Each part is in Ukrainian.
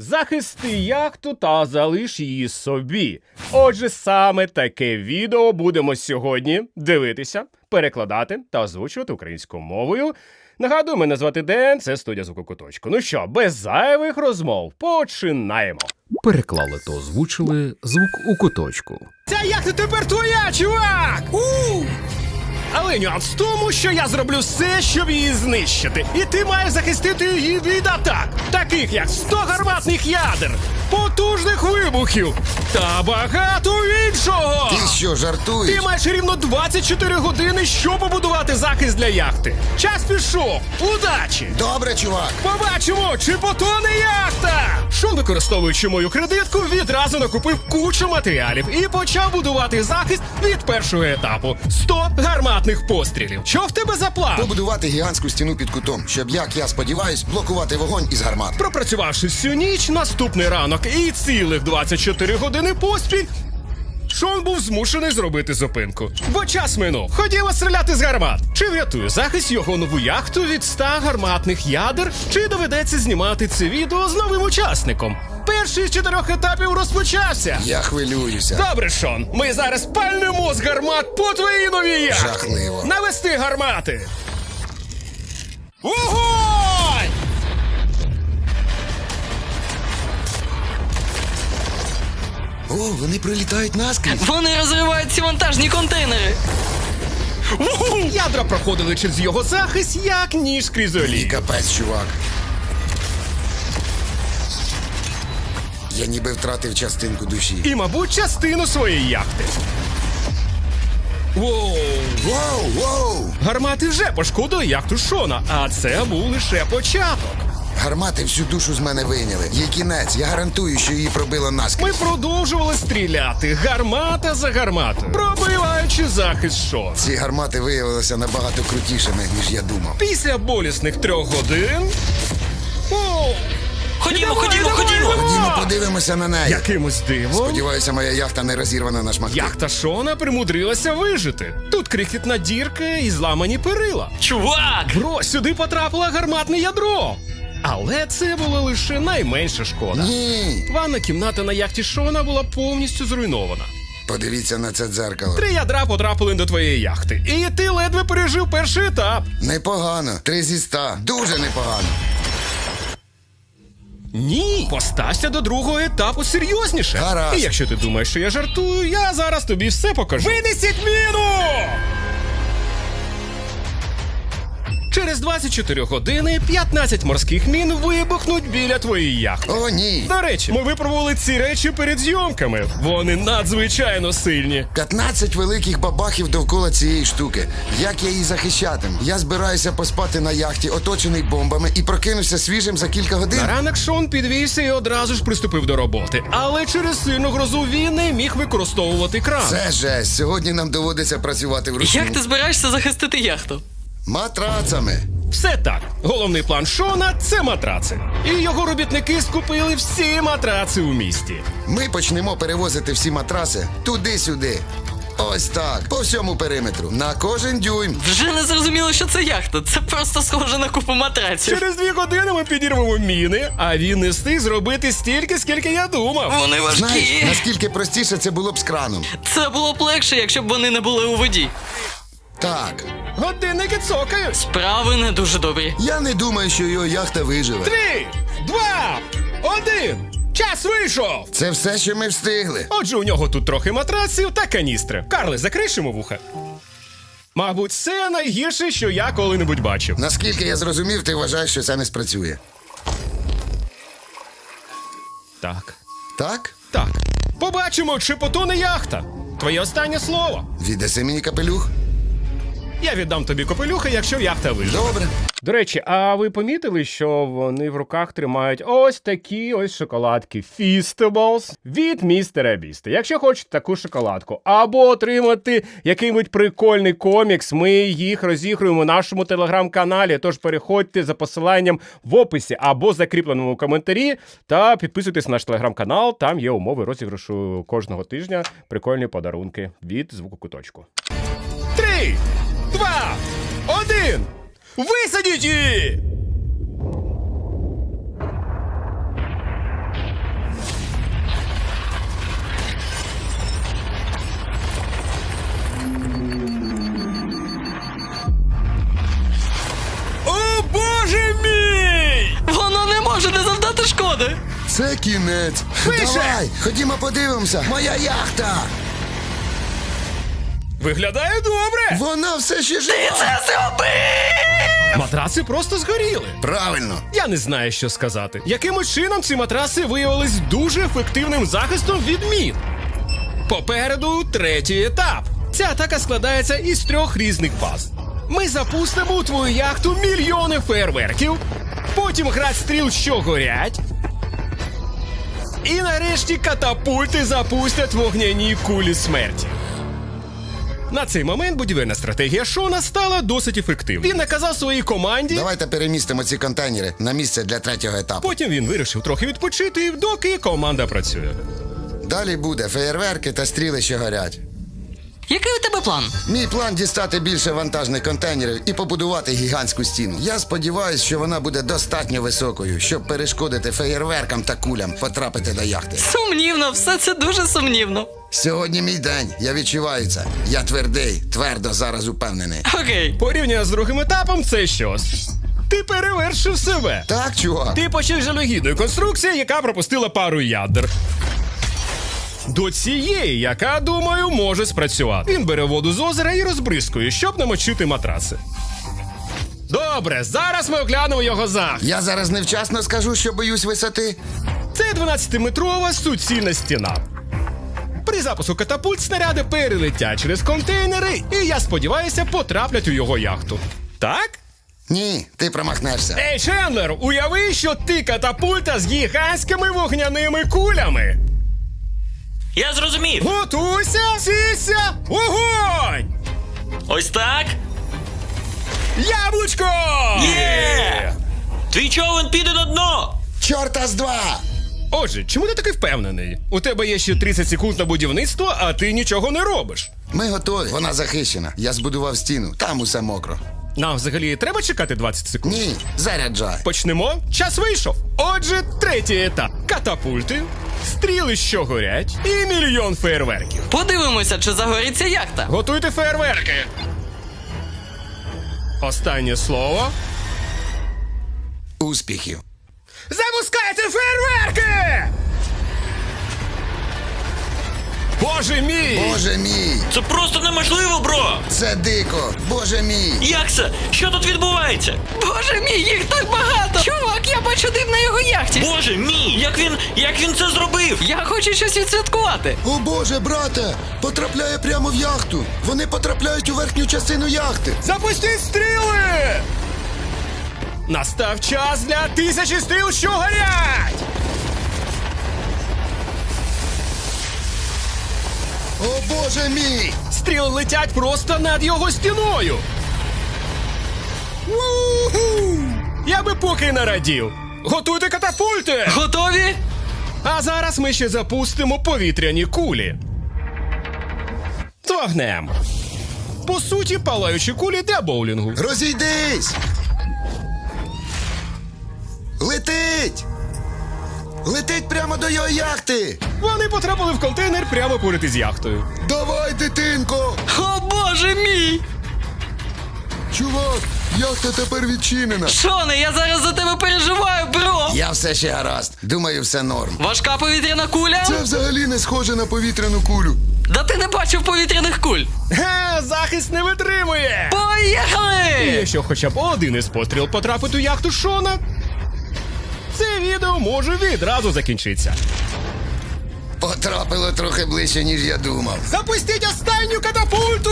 Захисти яхту та залиш її собі. Отже, саме таке відео будемо сьогодні дивитися, перекладати та озвучувати українською мовою. Нагадую, мене звати Ден, це студія звукокуточку. Ну що, без зайвих розмов, починаємо. Переклали та озвучили звук у куточку. Ця яхта тепер твоя, чувак! У! Але нюанс в тому, що я зроблю все, щоб її знищити. І ти маєш захистити її від атак, таких як 100 гарматних ядер, потужних вибухів та багато іншого. Ти що, жартуєш? Ти маєш рівно 24 години, щоб побудувати захист для яхти. Час пішов. Удачі! Добре, чувак. Побачимо, чи потоне яхта! Шон, використовуючи мою кредитку, відразу накупив кучу матеріалів і почав будувати захист від першого етапу 100 гарматних пострілів. Що в тебе за план? Побудувати гігантську стіну під кутом, щоб, як я сподіваюсь, блокувати вогонь із гармат. Пропрацювавши всю ніч, наступний ранок і цілих 24 години поспіль. Шон був змушений зробити зупинку, бо час минув. Ходімо стріляти з гармат. Чи врятує захист його нову яхту від 100 гарматних ядер, чи доведеться знімати це відео з новим учасником? Перший з чотирьох етапів розпочався. Я хвилююся. Добре, Шон, ми зараз пальнемо з гармат по твоїй новій яхті. Жахливо. Навести гармати. Вогонь! О, вони прилітають наскрізь. Вони розривають ці вантажні контейнери. Ядра проходили через його захист, як ніж скрізь І олій. капець, чувак. Я ніби втратив частинку душі. І, мабуть, частину своєї яхти. Воу! Воу, воу! Гармати вже пошкодили яхту Шона, а це був лише початок. Гармати всю душу з мене вийняли. Є кінець, я гарантую, що її пробило наскрізь. Ми продовжували стріляти гармата за гарматою, пробиваючи захист Шона. Ці гармати виявилися набагато крутішими, ніж я думав. Після болісних трьох годин. О! Ходімо, Давай, ходімо, давай, ходімо. давай! Ходімо, подивимося на неї. Якимось дивом. Сподіваюся, моя яхта не розірвана на шматки. Яхта Шона примудрилася вижити. Тут крихітна дірка і зламані перила. Чувак! Бро, сюди потрапило гарматне ядро. Але це була лише найменша шкода. Ні. Ванна кімната на яхті Шона була повністю зруйнована. Подивіться на це дзеркало. Три ядра потрапили до твоєї яхти. І ти ледве пережив перший етап. Непогано. Три зі ста. Дуже непогано. Ні, постався до другого етапу серйозніше. Гаразд. І якщо ти думаєш, що я жартую, я зараз тобі все покажу. Винесіть міну! Через 24 години 15 морських мін вибухнуть біля твоєї яхти. О, ні. До речі, ми випробували ці речі перед зйомками. Вони надзвичайно сильні. 15 великих бабахів довкола цієї штуки. Як я її захищатиму? Я збираюся поспати на яхті, оточений бомбами, і прокинуся свіжим за кілька годин. На ранок Шон підвівся і одразу ж приступив до роботи. Але через сильну грозу він не міг використовувати кран. Це жесть. Сьогодні нам доводиться працювати вручну. Як ти збираєшся захистити яхту? Матрацами. Все так. Головний план Шона це матраци. І його робітники скупили всі матраци у місті. Ми почнемо перевозити всі матраси туди-сюди. Ось так, по всьому периметру, на кожен дюйм. Вже не зрозуміло, що це яхта. Це просто схоже на купу матраців. Через дві години ми підірвемо міни, а він не встиг зробити стільки, скільки я думав. Вони Знаєш, наскільки простіше це було б з краном. Це було б легше, якщо б вони не були у воді. Так, Годинники цокають. Справи не дуже добрі. я не думаю, що його яхта виживе. Три, два, один. Час вийшов. Це все, що ми встигли. Отже, у нього тут трохи матраців та каністри. Карле, закриш йому вуха. Мабуть, це найгірше, що я коли-небудь бачив. Наскільки я зрозумів, ти вважаєш, що це не спрацює. Так. Так? Так. Побачимо, чи потоне яхта. Твоє останнє слово. Віддаси мені капелюх? Я віддам тобі капелюха, якщо яхта виживе. Добре. До речі, а ви помітили, що вони в руках тримають ось такі ось шоколадки Feastables від містера Біста. Якщо хочете таку шоколадку, або отримати який-небудь прикольний комікс, ми їх розігруємо в нашому телеграм-каналі. Тож переходьте за посиланням в описі або закріпленому коментарі та підписуйтесь на наш телеграм-канал. Там є умови розіграшу кожного тижня. Прикольні подарунки від звуку куточку. Три, один. Висадіть її! О, боже мій! Воно не може не завдати шкоди. Це кінець. Пише! Давай, ходімо подивимося. Моя яхта. Виглядає добре! Вона все ще жива! Це зроби! Матраси просто згоріли. Правильно. Я не знаю, що сказати. Яким чином ці матраси виявились дуже ефективним захистом від мін? Попереду третій етап. Ця атака складається із трьох різних фаз. Ми запустимо у твою яхту мільйони фейерверків, потім град стріл, що горять. І нарешті катапульти запустять вогняні кулі смерті. На цей момент будівельна стратегія Шона стала досить ефективною. Він наказав своїй команді. Давайте перемістимо ці контейнери на місце для третього етапу. Потім він вирішив трохи відпочити, доки команда працює. Далі буде феєрверки та стріли, що горять. Який у тебе план? Мій план дістати більше вантажних контейнерів і побудувати гігантську стіну. Я сподіваюся, що вона буде достатньо високою, щоб перешкодити феєрверкам та кулям потрапити до яхти. Сумнівно, все це дуже сумнівно. Сьогодні мій день, я відчуваю це. Я твердий, твердо зараз упевнений. Окей. Порівняно з другим етапом, це щось. Ти перевершив себе. Так, чувак? Ти почав з жалюгідної конструкції, яка пропустила пару ядер. До цієї, яка, думаю, може спрацювати. Він бере воду з озера і розбризкує, щоб намочити матраси. Добре, зараз ми оглянемо його захист. Я зараз невчасно скажу, що боюсь висоти. Це 12-метрова суцільна стіна. При запуску катапульт снаряди перелетять через контейнери, і я сподіваюся, потраплять у його яхту. Так? Ні, ти промахнешся. Ей, Чендлер, уяви, що ти катапульта з гігантськими вогняними кулями. Я зрозумів. Готуйся, сіся, вогонь! Ось так. Яблучко! Є! Твій човен піде на дно. Чорта з два! Отже, чому ти такий впевнений? У тебе є ще 30 секунд на будівництво, а ти нічого не робиш. Ми готові. Вона захищена. Я збудував стіну, там усе мокро. Нам взагалі треба чекати 20 секунд. Ні, заряджай. Почнемо. Час вийшов. Отже, третій етап: катапульти, стріли, що горять, і мільйон фейерверків. Подивимося, чи загоріться яхта. Готуйте фейерверки. Останнє слово. Успіхів. Запускайте фейерверки! Боже мій! Боже мій! Це просто неможливо, бро. Це дико! Боже мій! Як це? Що тут відбувається? Боже мій, їх так багато! Чувак, я бачу дим на його яхті! Боже мій, як він як він це зробив? Я хочу щось відсвяткувати! О Боже, брате! Потрапляє прямо в яхту! Вони потрапляють у верхню частину яхти! Запустіть стріли! Настав час для тисячі стріл, що горять! О Боже мій! Стріли летять просто над його стіною. Уху! Я би поки не радів. Готуйте катапульти! Готові? А зараз ми ще запустимо повітряні кулі. З вогнем. По суті, палаючі кулі для боулінгу. Розійдись! Летить! Летить прямо до його яхти! Вони потрапили в контейнер прямо поряд із яхтою. Давай, дитинко! О боже мій! Чувак, яхта тепер відчинена! Шоне, я зараз за тебе переживаю, бро! Я все ще гаразд. Думаю, все норм. Важка повітряна куля? Це взагалі не схоже на повітряну кулю. Да ти не бачив повітряних куль! Ге, захист не витримує! І Поїхали! якщо хоча б один із постріл потрапить у яхту Шона, це відео може відразу закінчитися. Потрапило трохи ближче, ніж я думав. Запустіть останню катапульту!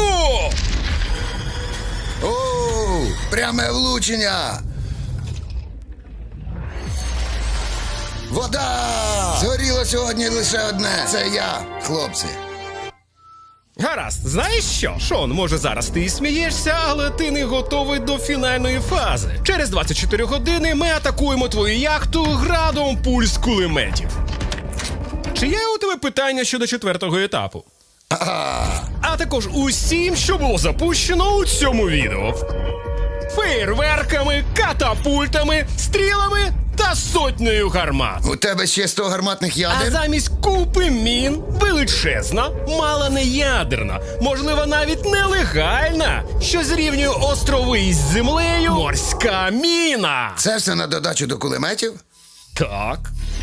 Оу, пряме влучення. Вода! Згоріло сьогодні лише одне. Це я, хлопці. Гаразд, знаєш що? Шон, може зараз ти і смієшся, але ти не готовий до фінальної фази. Через 24 години ми атакуємо твою яхту градом пуль кулеметів. Чи є у тебе питання щодо четвертого етапу? А також усім, що було запущено у цьому відео. Фейерверками, катапультами, стрілами та сотнею гармат. У тебе ще 100 гарматних А ядер? замість купи мін величезна, мала не ядерна, можливо, навіть нелегальна, що зрівнює острови із землею морська міна. Це все на додачу до кулеметів? Так.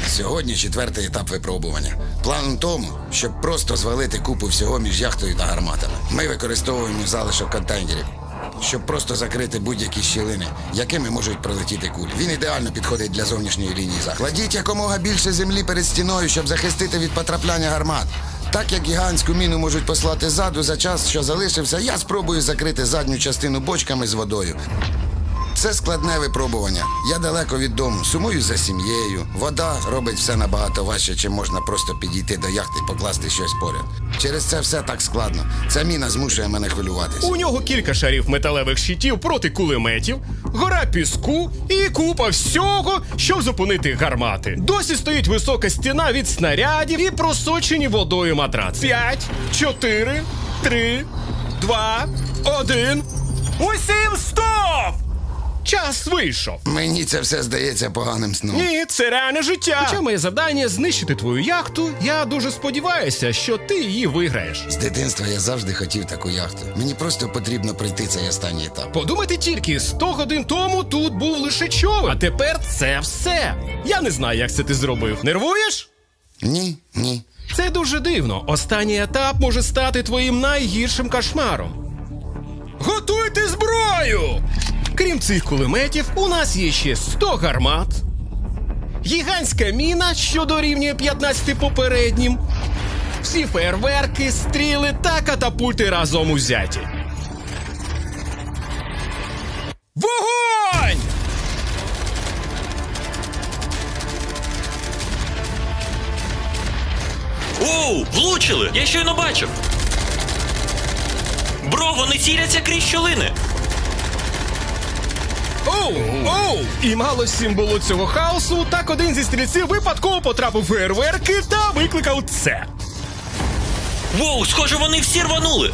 Сьогодні четвертий етап випробування. План у тому, щоб просто звалити купу всього між яхтою та гарматами. Ми використовуємо залишок контейнерів, щоб просто закрити будь-які щілини, якими можуть пролетіти кулі. Він ідеально підходить для зовнішньої лінії захисту. Кладіть якомога більше землі перед стіною, щоб захистити від потрапляння гармат. Так як гігантську міну можуть послати ззаду за час, що залишився, я спробую закрити задню частину бочками з водою. Це складне випробування. Я далеко від дому, сумую за сім'єю. Вода робить все набагато важче, чим можна просто підійти до яхти і покласти щось поряд. Через це все так складно. Ця міна змушує мене хвилюватись. У нього кілька шарів металевих щитів проти кулеметів, гора піску і купа всього, щоб зупинити гармати. Досі стоїть висока стіна від снарядів і просочені водою матрац. П'ять, чотири, три, два, один. Усім стоп! Час вийшов. Мені це все здається поганим сном. Ні, це реальне життя. Хоча моє завдання знищити твою яхту, я дуже сподіваюся, що ти її виграєш. З дитинства я завжди хотів таку яхту. Мені просто потрібно пройти цей останній етап. Подумайте тільки, 100 годин тому тут був лише човен, а тепер це все. Я не знаю, як це ти зробив. Нервуєш? Ні, ні. Це дуже дивно. Останній етап може стати твоїм найгіршим кошмаром. Готуйте зброю! Крім цих кулеметів, у нас є ще 100 гармат, гігантська міна, що дорівнює 15 попереднім, всі фейерверки, стріли та катапульти разом узяті. Вогонь! Оу, влучили! Я щойно бачив. Бро, вони ціляться крізь щілини. Оу, оу! І мало всім було цього хаосу, так один зі стрільців випадково потрапив у фейерверки та викликав це. Воу, схоже, вони всі рванули.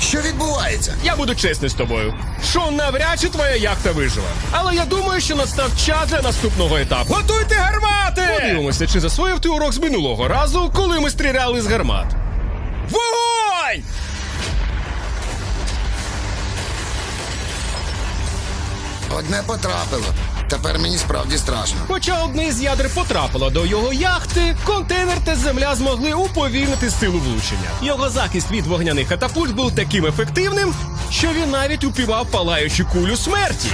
Що відбувається? Я буду чесний з тобою. Що навряд чи твоя яхта виживе. Але я думаю, що настав час для наступного етапу. Готуйте гармати! Подивимося, чи засвоїв ти урок з минулого разу, коли ми стріляли з гармат. Вогонь! Одне потрапило. Тепер мені справді страшно. Хоча одне з ядер потрапило до його яхти, контейнер та земля змогли уповільнити силу влучення. Його захист від вогняних катапульт був таким ефективним, що він навіть упівав палаючу кулю смерті.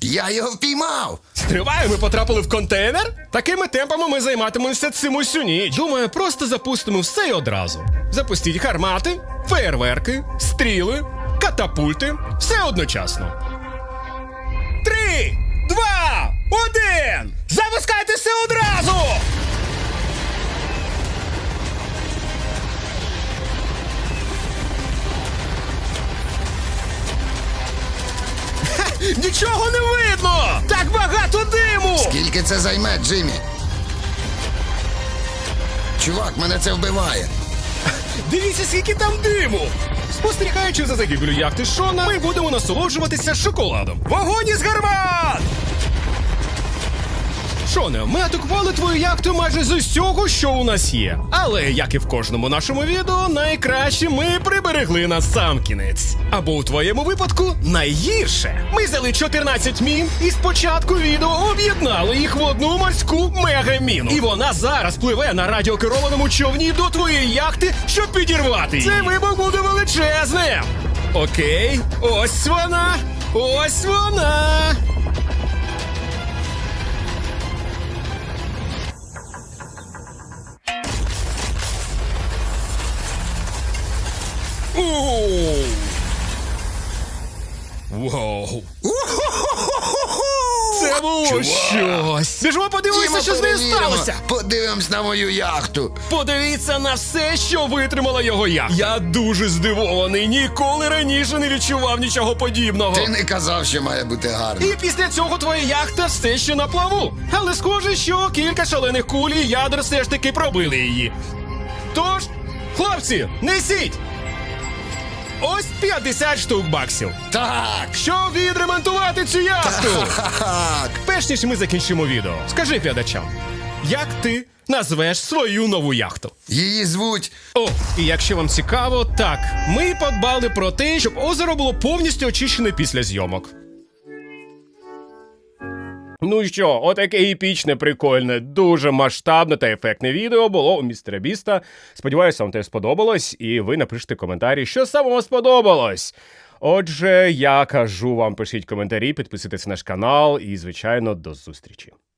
Я його впіймав! Стривай, ми потрапили в контейнер? Такими темпами ми займатимемося цим усю ніч. Думаю, просто запустимо все й одразу. Запустіть гармати, фейерверки, стріли, катапульти, все одночасно. Один! Запускайте все одразу! Ха, Нічого не видно! Так багато диму! Скільки це займе, Джиммі? Чувак, мене це вбиває. Дивіться, скільки там диму! Спостерігаючи за загибелю яхти Шона, ми будемо насолоджуватися шоколадом. Вогонь із гармат! Шоне, ми атакували твою яхту майже з усього, що у нас є. Але, як і в кожному нашому відео, найкраще ми приберегли на сам кінець. Або у твоєму випадку найгірше. Ми взяли 14 мін і спочатку відео об'єднали їх в одну морську мегаміну. І вона зараз пливе на радіокерованому човні до твоєї яхти, щоб підірвати її. Цей вибух буде величезним. Окей, ось вона. Ось вона. Оу. Вау. Це було щось. Біжимо подивимося, що з нею сталося. Подивимось на мою яхту. Подивіться на все, що витримала його яхта. Я дуже здивований. Ніколи раніше не відчував нічого подібного. Ти не казав, що має бути гарно. І після цього твоя яхта все ще на плаву. Але схоже, що кілька шалених куль і ядер все ж таки пробили її. Тож, хлопці, несіть! Ось 50 штук баксів. Так. Щоб відремонтувати цю яхту. Так. Перш ніж ми закінчимо відео, скажи глядачам, як ти назвеш свою нову яхту? Її звуть. О, і якщо вам цікаво, так, ми подбали про те, щоб озеро було повністю очищене після зйомок. Ну що, отаке епічне, прикольне, дуже масштабне та ефектне відео було у містера Біста. Сподіваюся, вам теж сподобалось, і ви напишете коментарі, що саме вам сподобалось. Отже, я кажу вам, пишіть коментарі, підписуйтесь на наш канал і, звичайно, до зустрічі.